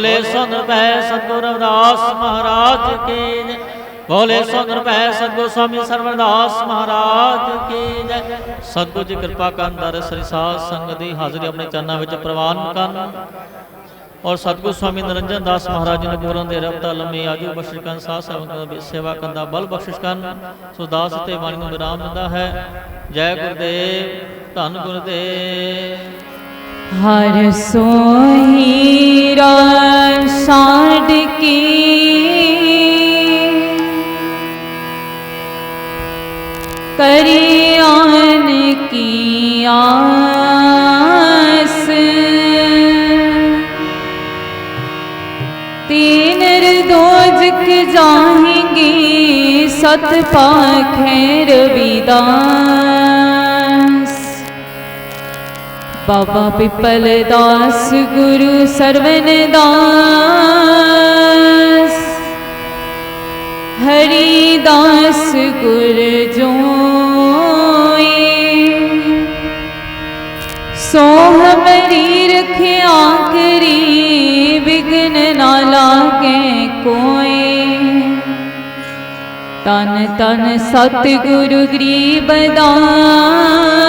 ਬੋਲੇ ਸੁਨ ਪੈ ਸਤਿਗੁਰ ਰਵਿਦਾਸ ਮਹਾਰਾਜ ਕੀ ਜੈ। ਬੋਲੇ ਸੁਨ ਪੈ ਸਤਿਗੁਰ ਸਵਾਮੀ ਸਰਵਦਾਸ ਮਹਾਰਾਜ ਕੀ ਜੈ। ਸਤਿਗੁਰ ਜੀ ਕਿਰਪਾ ਕਰਨ ਦਰ ਸ੍ਰੀ ਸਾਧ ਸੰਗਤ ਦੀ ਹਾਜ਼ਰੀ ਆਪਣੇ ਚਰਨਾਂ ਵਿੱਚ ਪ੍ਰਵਾਨ ਕਰਨ। ਔਰ ਸਤਿਗੁਰ ਸਵਾਮੀ ਨਰਿੰਜਨ ਦਾਸ ਮਹਾਰਾਜ ਜੀ ਗੁਰਾਂ ਦੇ ਰਬਤਾ ਲੰਮੀ ਆਜੂ ਬਖਸ਼ਿਸ਼ ਕਰਨ, ਸਾਧ ਸੰਗਤ ਦੀ ਸੇਵਾ ਕਰਨ ਦਾ ਬਲ ਬਖਸ਼ਿਸ਼ ਕਰਨ। ਸੋ ਦਾਸ ਤੇ ਬਾਣੀ ਨੂੰ ਵਿਰਾਮ ਦਿੰਦਾ ਹੈ। ਜੈ ਗੁਰਦੇਵ, ਧੰਨ ਗੁਰਦੇਵ। ਹਰ ਸੋਹੀਰਾ खत पाख रविदास। बाबा पिपल दास, गुरु सरवन दास। हरिदास गुर जो सोह मरी रखे आकरी विघ्न ना लागे कोई। ਤਨ ਤਨ ਸਤਿਗੁਰੂ ਗਰੀਬ ਦਾਸ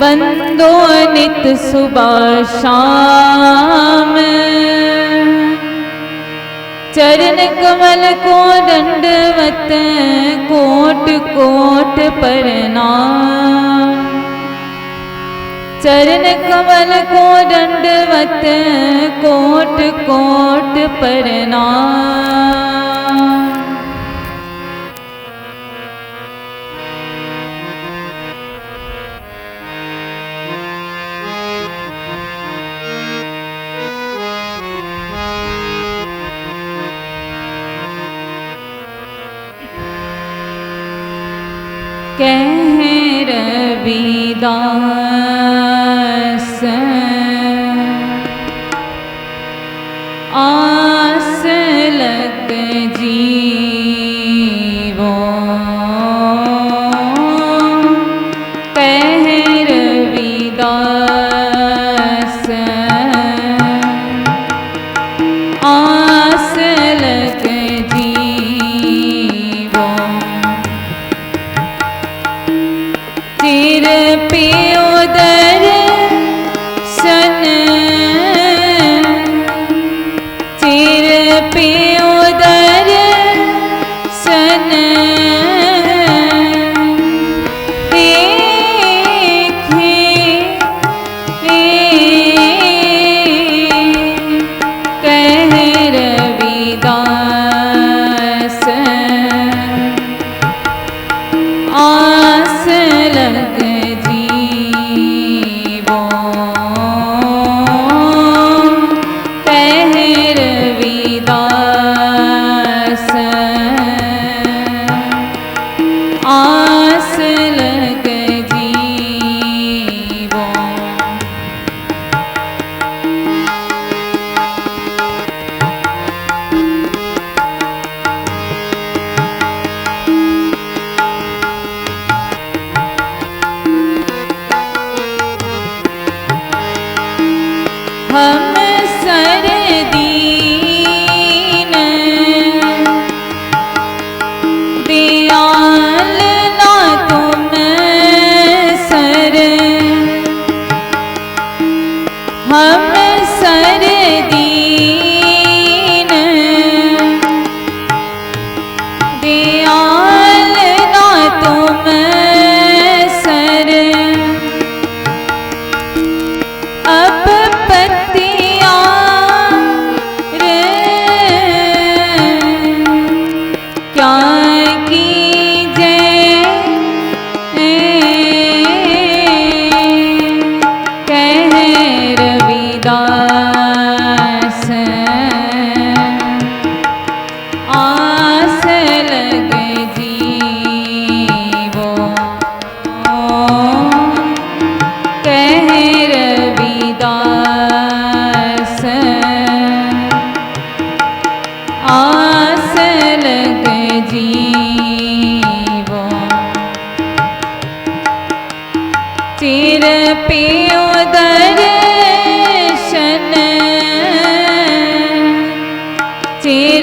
ਬੰਦੋ ਨਿਤ ਸੁਬਾ ਸ਼ਾਮ। ਚਰਨ ਕਮਲ ਕੋ ਡੰਡਵਤ ਕੋਟ ਕੋਟ ਪ੍ਰਣਾਮ ਚਰਨ ਕਮਲ ਕੋ ਡੰਡਵਤ ਕੋਟ ਕੋਟ ਪ੍ਰਣਾਮ বিদাস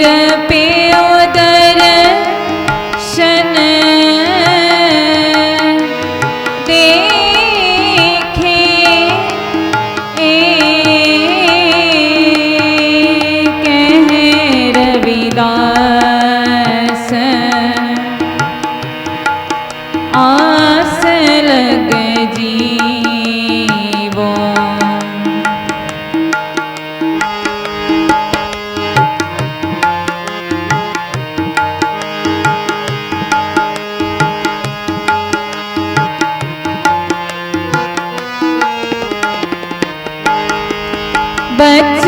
रे पे बच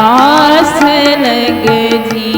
प्यास लग जी।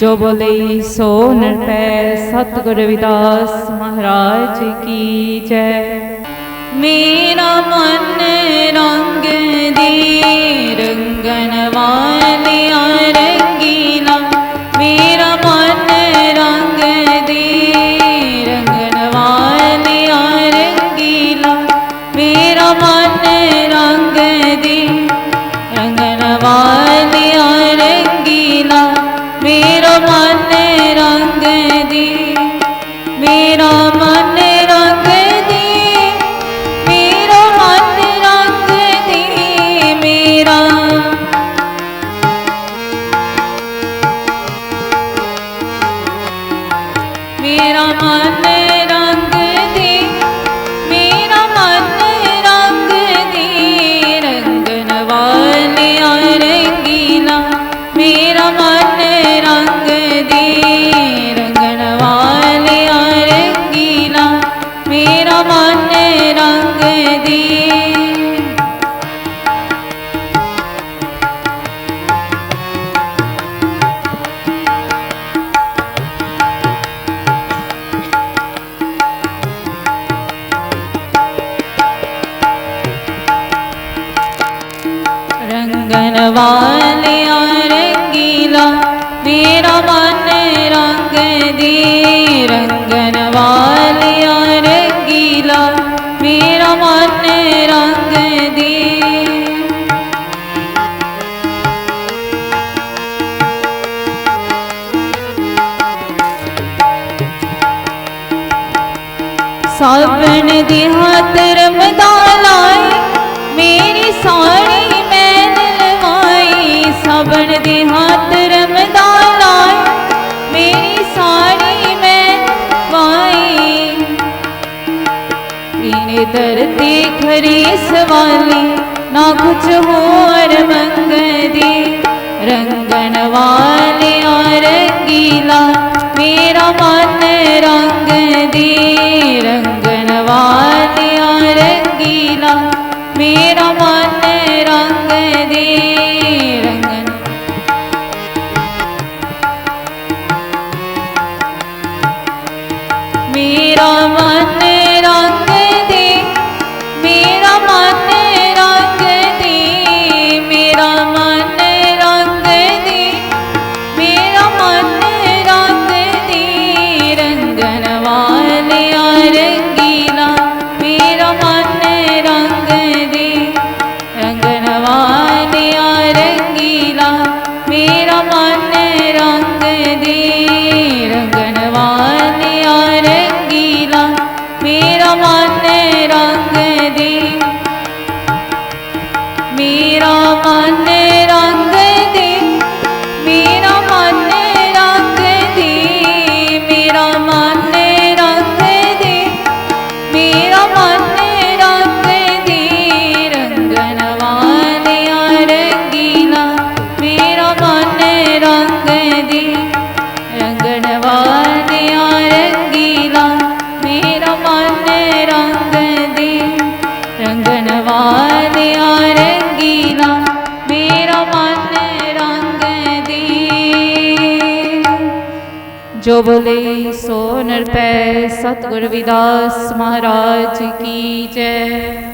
ਜੋ ਬੋਲੇ ਸੋ ਨਿਰਪੈ ਸਤਿਗੁਰ ਰਵਿਦਾਸ ਮਹਾਰਾਜ ਕੀ ਜੈ। ਮੇਰਾ ਮਨ ਰੰਗ ਦੀ ਰੰਗਨ ਵਾਲਿਆ ਰੰਗੀਨਾ ਮੇਰਾ ਮਨ ਰੰਗ ਦੀ ਰੰਗਨ ਵਾਲਿਆ ਰੰਗੀਨਾ ਮੇਰਾ ਮਨ ਰੰਗ ਦੀ ਰੰਗਨ ਵਾਲਿਆ ਮੇਰਾ ਮਨ ਰੰਗ ਦੀ ਮੇਰਾ ਮਨ वाले रंगीला, मेरा मन रंग दे। रंगन वाले रंगीला, मेरा मन रंग दे। सावन दी हाथ रमदाला कुछ और मंग दे रंगन वाले रंगीला मेरा मन रंग दे रंगन वाले रंगीला मेरा मन रंग दे रंगन मेरा बोले सो नृप सतगुर विदास महाराज की जय।